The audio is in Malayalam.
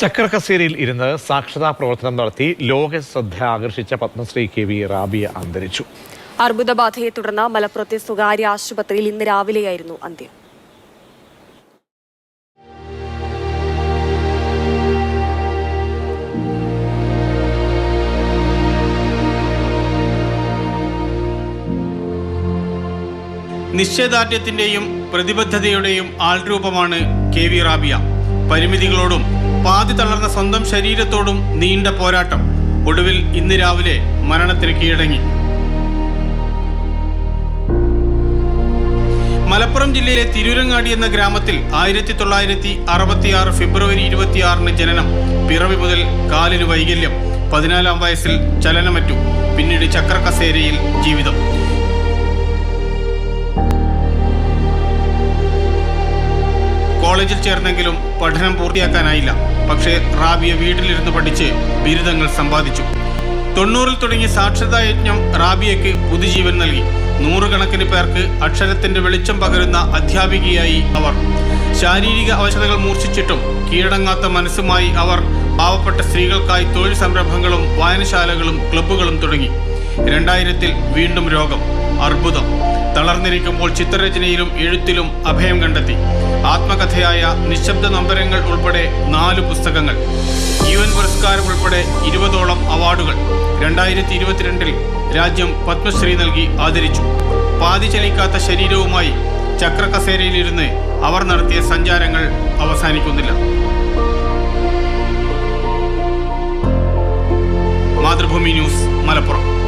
ചക്രകസേരയിൽ ഇരുന്ന് സാക്ഷരതാ പ്രവർത്തനം നടത്തി ലോക ശ്രദ്ധ ആകർഷിച്ച പത്മശ്രീ കെ വി റാബിയ അന്തരിച്ചു. അർബുദബാധയെ തുടർന്ന് മലപ്പുറത്തെ സ്വകാര്യ ആശുപത്രിയിൽ ഇന്ന് രാവിലെയായിരുന്നു അന്ത്യം. നിശ്ചയദാർഢ്യത്തിന്റെയും പ്രതിബദ്ധതയുടെയും ആൾരൂപമാണ് കെ വി റാബിയ. പരിമിതികളോടും പാതി തളർന്ന സ്വന്തം ശരീരത്തോടും നീണ്ട പോരാട്ടം. ഒടുവിൽ ഇന്ന് രാവിലെ മരണത്തിന് കീഴടങ്ങി. മലപ്പുറം ജില്ലയിലെ തിരൂരങ്ങാടി എന്ന ഗ്രാമത്തിൽ ആയിരത്തി തൊള്ളായിരത്തി അറുപത്തിയാറ് ഫെബ്രുവരി ഇരുപത്തിയാറിന് ജനനം. പിറവി മുതൽ കാലിന് വൈകല്യം. പതിനാലാം വയസ്സിൽ ചലനമറ്റു. പിന്നീട് ചക്രകസേരയിൽ ജീവിതം. കോളേജിൽ ചേർന്നെങ്കിലും പഠനം പൂർത്തിയാക്കാനായില്ല. പക്ഷേ റാബിയ വീട്ടിലിരുന്ന് പഠിച്ച് ബിരുദങ്ങൾ സമ്പാദിച്ചു. തൊണ്ണൂറിൽ തുടങ്ങിയ സാക്ഷരതാ യജ്ഞം റാബിയയ്ക്ക് പുതുജീവൻ നൽകി. നൂറുകണക്കിന് പേർക്ക് അക്ഷരത്തിന്റെ വെളിച്ചം പകരുന്ന അധ്യാപികയായി അവർ. ശാരീരിക അവശതകൾ മൂർച്ഛിച്ചിട്ടും കീഴടങ്ങാത്ത മനസ്സുമായി അവർ പാവപ്പെട്ട സ്ത്രീകൾക്കായി തൊഴിൽ സംരംഭങ്ങളും വായനശാലകളും ക്ലബ്ബുകളും തുടങ്ങി. രണ്ടായിരത്തിൽ വീണ്ടും രോഗം അർബുദം തളർന്നിരിക്കുമ്പോൾ ചിത്രരചനയിലും എഴുത്തിലും അഭയം കണ്ടെത്തി. ആത്മകഥയായ നിശബ്ദ നമ്പരങ്ങൾ ഉൾപ്പെടെ നാല് പുസ്തകങ്ങൾ. യു എൻ പുരസ്കാരം ഉൾപ്പെടെ ഇരുപതോളം അവാർഡുകൾ. രണ്ടായിരത്തി ഇരുപത്തിരണ്ടിൽ രാജ്യം പത്മശ്രീ നൽകി ആദരിച്ചു. പാതി ചലിക്കാത്ത ശരീരവുമായി ചക്രകസേരയിലിരുന്ന് അവർ നടത്തിയ സഞ്ചാരങ്ങൾ അവസാനിക്കുന്നില്ല. മാതൃഭൂമി ന്യൂസ് മലപ്പുറം.